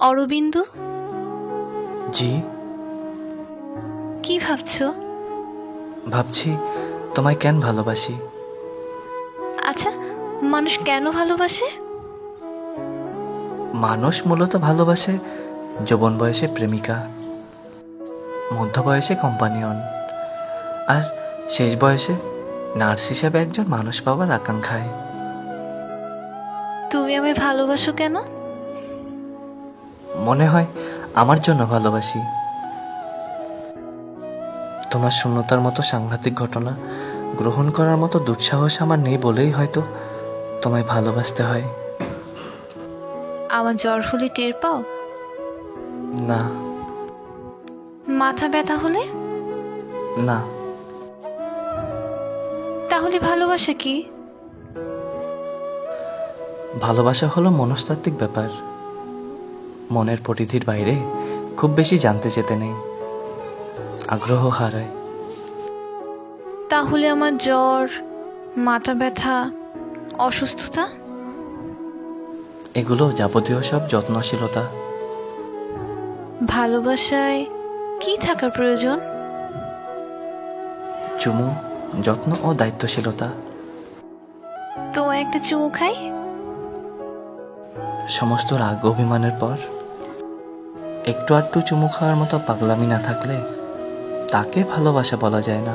অরবিন্দু? জি। কি ভাবছ? ভাবছি তোমায় কেন ভালোবাসি? আচ্ছা মানুষ কেন ভালোবাসে? মানুষ মূলত ভালোবাসে যৌবন বয়সে প্রেমিকা মধ্য বয়সে কম্পানিয়ন আর শেষ বয়সে নার্স হিসেবে একজন মানুষ পাওয়ার আকাঙ্ক্ষায়। তুমি আমায় ভালোবাসো কেন? মনে হয় আমার জন্য ভালোবাসি। তোমার শূন্যতার মতো সাংঘাতিক ঘটনা গ্রহণ করার মতো দুঃসাহস আমার নেই বলেই হয়তো তোমায় ভালোবাসতে হয়। আমার জ্বর হলে টের পাও? না। মাথা ব্যথা হলে? না। তাহলে ভালোবাসা কি? ভালোবাসা হলো মনস্তাত্ত্বিক ব্যাপার। মনের পরিধির বাইরে খুব বেশি জানতে যেতে নেই। আগ্রহ হারায়। তাহলে আমার জ্বর মাথা ব্যথা অসুস্থতা? এগুলো যাবতীয় সব যত্নশীলতা। ভালোবাসায় কি থাকার প্রয়োজন? চুমু যত্ন ও দায়িত্বশীলতা। তো একটা চুমু খাই? সমস্ত রাগ অভিমানের পর একটু আধটু চুমু খাওয়ার মতো পাগলামি না থাকলে তাকে ভালোবাসা বলা যায় না।